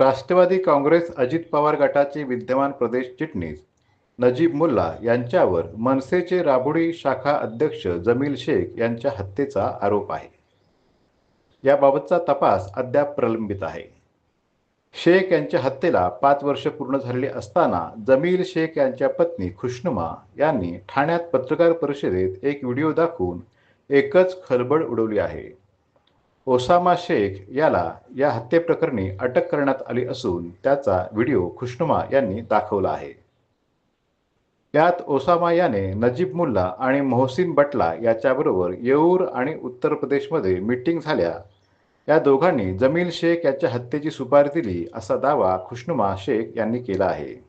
राष्ट्रवादी काँग्रेस अजित पवार गटाचे विद्यमान प्रदेश चिटणीस नजीब मुल्ला यांच्यावर मनसेचे राबुडी शाखा अध्यक्ष जमील शेख यांच्या हत्येचा आरोप आहे. याबाबतचा तपास अद्याप प्रलंबित आहे. शेख यांच्या हत्येला पाच वर्ष पूर्ण झालेली असताना जमील शेख यांच्या पत्नी खुशनुमा यांनी ठाण्यात पत्रकार परिषदेत एक व्हिडिओ दाखवून एकच खलबळ उडवली आहे. ओसामा शेख याला या हत्येप्रकरणी अटक करण्यात आली असून त्याचा व्हिडिओ खुशनुमा यांनी दाखवला आहे. यात ओसामा याने नजीब मुल्ला आणि मोहसिन बटला याच्याबरोबर येऊर आणि उत्तर प्रदेशमध्ये मीटिंग झाल्या. या दोघांनी जमील शेख याच्या हत्येची सुपारी दिली असा दावा खुशनुमा शेख यांनी केला आहे.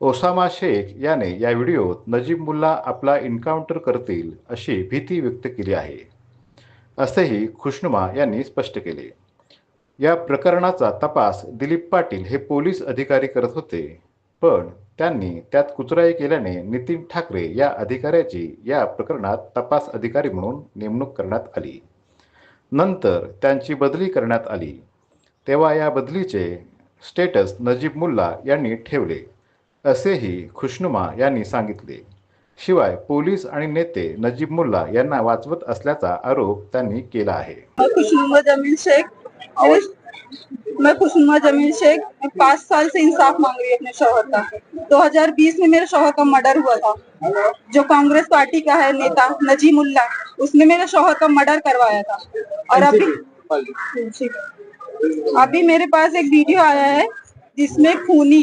ओसामा शेख याने या व्हिडिओत नजीब मुल्ला आपला एन्काउंटर करतील अशी भीती व्यक्त केली आहे. असेही खुशनुमा यांनी स्पष्ट केले. या प्रकरणाचा तपास दिलीप पाटील हे पोलीस अधिकारी करत होते. पण त्यांनी त्यात कुचराई केल्याने नितीन ठाकरे या अधिकाऱ्याची या प्रकरणात तपास अधिकारी म्हणून नेमणूक करण्यात आली. नंतर त्यांची बदली करण्यात आली. तेव्हा या बदलीचे स्टेटस नजीब मुल्ला यांनी ठेवले असेही खुशनुमा यांनी सांगितले. शिवाय पोलीस आणि नेते नजीब मुल्ला यांना वाचवत असल्याचा आरोप त्यांनी केला आहे. मैं खुशनुमा जमील शेख. मैं खुशनुमा जमील शेख. पाँच साल से इंसाफ मांग रही हूँ अपने शौहर का। 2020 में मेरे शौहर का मर्डर हुआ था। जो कांग्रेस पार्टी का है नेता नजीमुल्ला उसने मेरे शौहर का मर्डर करवाया था। और अभी अभी मेरे पास एक वीडियो आया है। जिसमें खूनी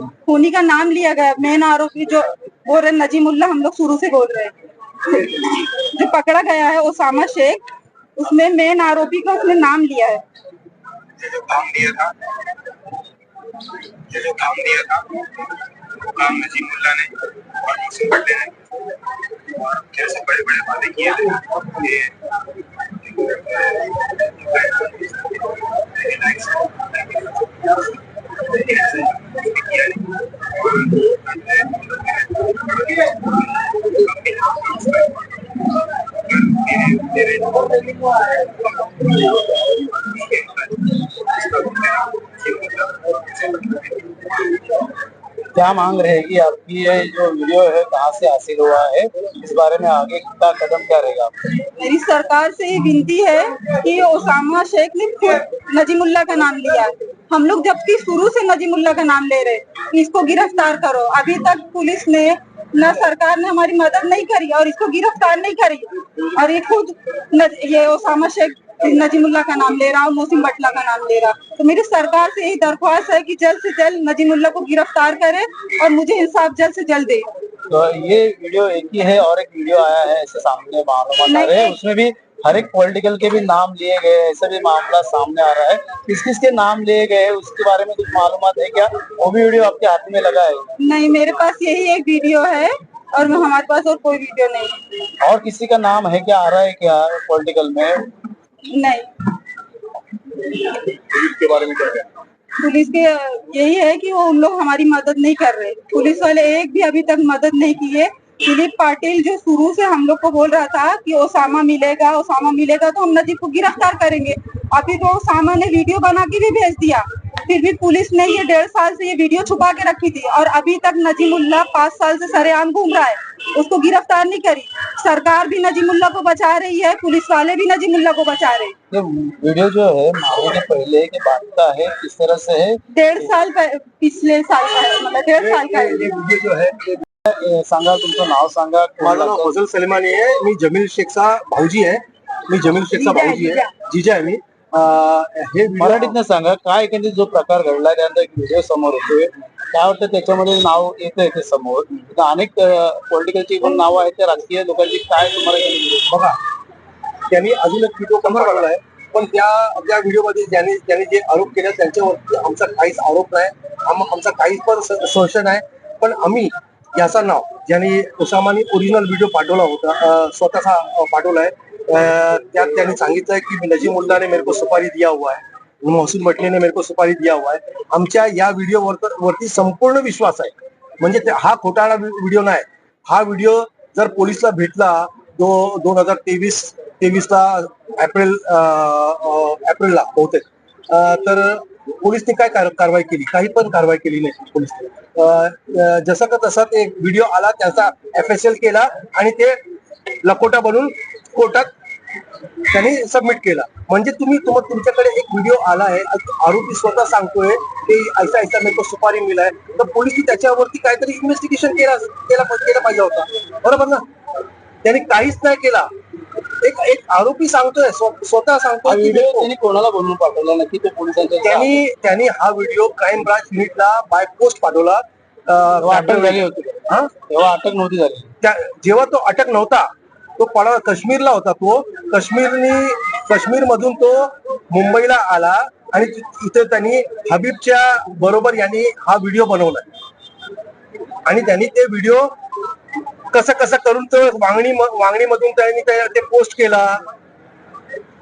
खूनी का नाम लिया गया। मेन आरोपी जो बोल रहे नजीमुल्ला, हम लोग शुरू से बोल रहे हैं। जो पकड़ा गया है, ओसामा शेख, उसमें मेन आरोपी का उसने नाम लिया है। ये लेकिन ऐसे किया क्या मांग रहेगी आपकी? ये जो वीडियो है, कहाँ से हासिल हुआ है? इस बारे में आगे का कदम क्या रहेगा मेरी सरकार से ये विनती है कि ओसामा शेख ने खुद नजीमुल्ला का नाम लिया हम लोग जबकि शुरू से नजीमुल्ला का नाम ले रहे इसको गिरफ़्तार करो। अभी तक पुलिस ने, न सरकार ने हमारी मदद नहीं करी और इसको गिरफ़्तार नहीं करी। और ये खुद ये ओसामा शेख नजीमुल्ला का नाम ले रहा और मोहसिन बटला का नाम ले रहा तो मेरी सरकार से यही दरख्वास्त है कि जल्द से जल्द नजीमुल्ला को गिरफ़्तार करे और मुझे इंसाफ जल्द से जल्द दे। तो ये वीडियो एक ही है और एक वीडियो आया है ऐसे सामने मालूम आ रहे हैं। उसमें भी हर एक पॉलिटिकल के भी नाम लिए गए हैं, ऐसा भी मामला सामने आ रहा है। किस किस के नाम लिए गए हैं, उसके बारे में कुछ मालूम है क्या? वो भी वीडियो आपके हाथ में लगा है। नहीं मेरे पास यही एक वीडियो है और हमारे पास और कोई वीडियो नहीं है। और किसी का नाम है क्या? आ रहा है क्या पॉलिटिकल में? नहीं। के बारे में क्या कहना पुलिस के यही है कि वो उन लोग हमारी मदद नहीं कर रहे। पुलिस वाले एक भी अभी तक मदद नहीं किए दिलीप पाटिल जो शुरू से हम लोग को बोल रहा था कि ओसामा मिलेगा ओसामा मिलेगा तो हम नदीप को गिरफ़्तार करेंगे। अभी तो ओसामा ने वीडियो बना के भी भेज दिया। फिर भी पुलिस ने ये डेढ़ साल से ये वीडियो छुपा के रखी थी और अभी तक नजीमुल्ला पाँच साल से सरेआम घूम रहा है। उसको गिरफ़्तार नहीं करी। सरकार भी नजीमुल्ला को बचा रही है पुलिस वाले भी नजीमुल्ला को बचा रहे हैं। ये वीडियो जो है के पहले के बाद का है किस तरह से है? डेढ़ साल पिछले साल का है मतलब डेढ़ साल का है। जो है ते- सांगा तुमचं नाव सांगा माझं नाव फजल सलमानी आहे मी जमील शेखचा भाऊजी आहे मी जमील शेखचा भाऊजी जिजा. आहे जिजा। आहे मी। हे मराठीतनं सांगा काय एकंदरीत जो प्रकार घडला त्यानंतर एक व्हिडिओ समोर येतोय काय वाटतं त्याच्यामध्ये नाव येतंय ते समोर? अनेक पॉलिटिकलची पण नावं आहेत त्या राजकीय लोकांची. काय तुम्हाला बघा त्यांनी अजून एक व्हिडिओ कमर काढलाय? पण त्या त्या व्हिडिओमध्ये ज्यांनी ज्यांनी जे आरोप केले त्यांच्यावरती आमचा काहीच आरोप नाही. आम- आमचा काहीच पण संशय नाही. पण आम्ही याचं नाव ज्यांनी ओसामानी ओरिजिनल व्हिडिओ पाठवला होता स्वतःचा अं, पाठवलाय अं, त्यात त्यांनी सांगितलंय की नजीमुल्ला ने मेरे को सुपारी दिया हुआ है. महसूल बटले मेरे को सुपारी दिया हुआ है. आमच्या या व्हिडिओ वरती संपूर्ण विश्वास आहे. म्हणजे ते- हा खोटाळा व्हिडिओ नाही. हा व्हिडिओ जर पोलिसला भेटला दो दोन हजार तेवीस तेवीसला एप्रिल एप्रिलला बहुतेक तर पोलिसने काय कार- कारवाई केली? काही पण कारवाई केली नाही पोलिसने. जसं का तसा ते व्हिडिओ आला त्याचा एफ एस एल केला आणि ते लकोटा बनून कोर्टात त्यांनी सबमिट केला. म्हणजे तुम्ही तुम तुमच्याकडे एक व्हिडिओ आला आहे आरोपी स्वतः सांगतोय की ऐसा ऐसा मेरे को सुपारी मिला आहे तर पोलिसनी त्याच्यावरती काहीतरी इन्व्हेस्टिगेशन केला केला केला पाहिजे होता. बरोबर ना? त्यांनी काहीच नाही केला. एक एक आरोपी सांगतोय स्व- स्वतः सांगतोय व्हिडिओ त्यांनी कोणाला बनवून पाठवला नक्की तो पोलिसांच्या त्यांनी त्यांनी हा व्हिडिओ क्राईम ब्रांच युनिटला बाय पोस्ट पाठवला. अटक झाली होती. हा? तेव्हा अटक नव्हती झाली. जेव्हा तो अटक नव्हता तो पळा काश्मीरला होता तो. काश्मीरनी काश्मीर मधून तो मुंबईला आला आणि इथे त्यांनी हबीबच्या बरोबर यांनी हा व्हिडिओ बनवला. आणि त्यांनी ते व्हिडिओ कसं कसं करून तो वांगणी वांगणीमधून त्यांनी त्या- ते पोस्ट केला.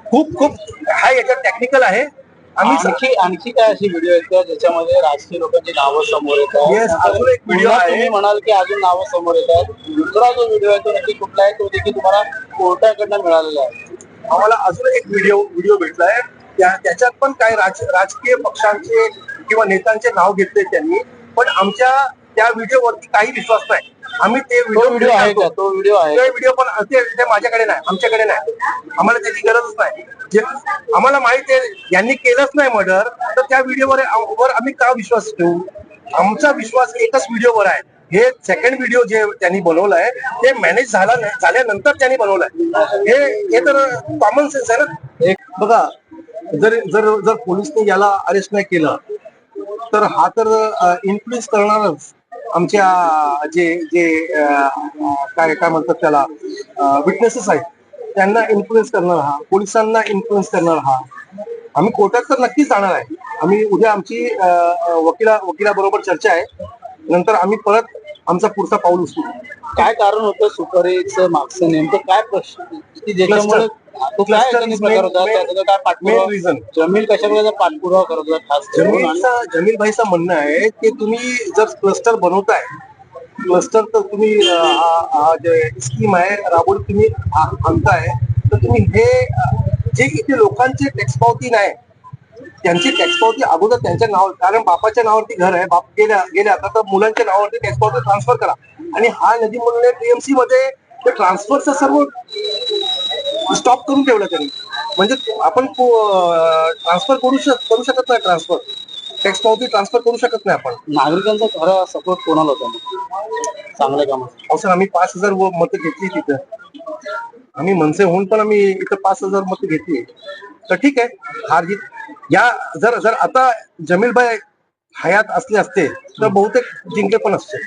खूप खूप हा याच्यात टेक्निकल आहे. आणखी आणखी काय अशी व्हिडिओ आहेत का ज्याच्यामध्ये राजकीय लोकांची नावं समोर येतात? अजून एक पुन्हा आहे. तुम्ही म्हणाल की अजून नावं समोर येतात. दुसरा जो व्हिडिओ आहे तो नक्की कुठला आहे? तो देखील तुम्हाला कोर्टाकडनं मिळालेला आहे. आम्हाला अजून एक व्हिडिओ व्हिडिओ भेटलाय. त्या त्याच्यात पण काही राज, राजकीय पक्षांचे किंवा नेत्यांचे नाव घेतले त्यांनी. पण आमच्या त्या व्हिडिओवरती काही विश्वास नाही. आम्ही ते तो व्हिडिओ आहे का तो व्हिडिओ आहे. व्हिडिओ पण ते ते माझ्याकडे नाही आमच्याकडे नाही. आम्हाला त्याची गरजच नाही. जे आम्हाला माहिती आहे यांनी केलंच नाही मर्डर तर त्या व्हिडिओवर वर आम्ही का विश्वास ठेवू? आमचा विश्वास एकच व्हिडिओवर आहे. हे सेकंड व्हिडिओ जे त्यांनी बनवलाय ते मॅनेज झाला नाही- झाल्यानंतर त्यांनी बनवलाय हे हे तर कॉमन सेन्स आहे ना? एक बघा जर जर जर पोलिसने याला अरेस्ट नाही केलं तर हा तर इन्फ्लुएन्स करणारच. आमच्या जे जे काय काय म्हणतात त्याला विटनेसेस आहेत. त्यांना इन्फ्लुएन्स करणार हा पोलिसांना इन्फ्लुएन्स करणार हा. आम्ही कोर्टात तर नक्कीच जाणार आहे. आम्ही उद्या आमची वकिला वकिलाबरोबर चर्चा आहे. नंतर आम्ही परत आमचा पुढचा पाऊल उचलू. काय कारण होतं सुपारीचं मागचं नेमकं? काय प्रश्न. तो काय प्रकार होता? त्याचा काय पाठपुरावा. जमील कशा प्रकारचा पाठपुरावा करत होता खास करून? आणि जमीलचा जमील भाईचं म्हणणं आहे की तुम्ही जर क्लस्टर बनवताय क्लस्टर तर तुम्ही अं, जे स्कीम आहे राबवून तुम्ही आ- आणताय तर तुम्ही हे अं, जे इथे लोकांचे टॅक्स पावती नाही त्यांची टॅक्स पावती अगोदर त्यांच्या नाव कारण बापाच्या नावावरती घर आहे बाप गेल्या गेल्या आता तर मुलांच्या नावावरती टॅक्स पावती ट्रान्सफर करा. आणि हा नदी मुलाने टीएमसी मध्ये ट्रान्सफरचं सर्व स्टॉप करून ठेवलं त्यांनी म्हणजे आपण ट्रान्सफर करू शक करू शकत नाही ट्रान्सफर टॅक्स पावती ट्रान्सफर करू शकत नाही आपण. नागरिकांचा खरा सपोर्ट कोणाला होता? चांगल्या कामात अहो सर आम्ही पाच हजार व मतं घेतली तिथं. आम्ही मनसे होऊन पण आम्ही इथं पाच हजार मतं घेतली. तर ठीक आहे. हार जीत. या जर जर आता जमीलभाई हयात असले असते तर बहुतेक जिंकले पण असते.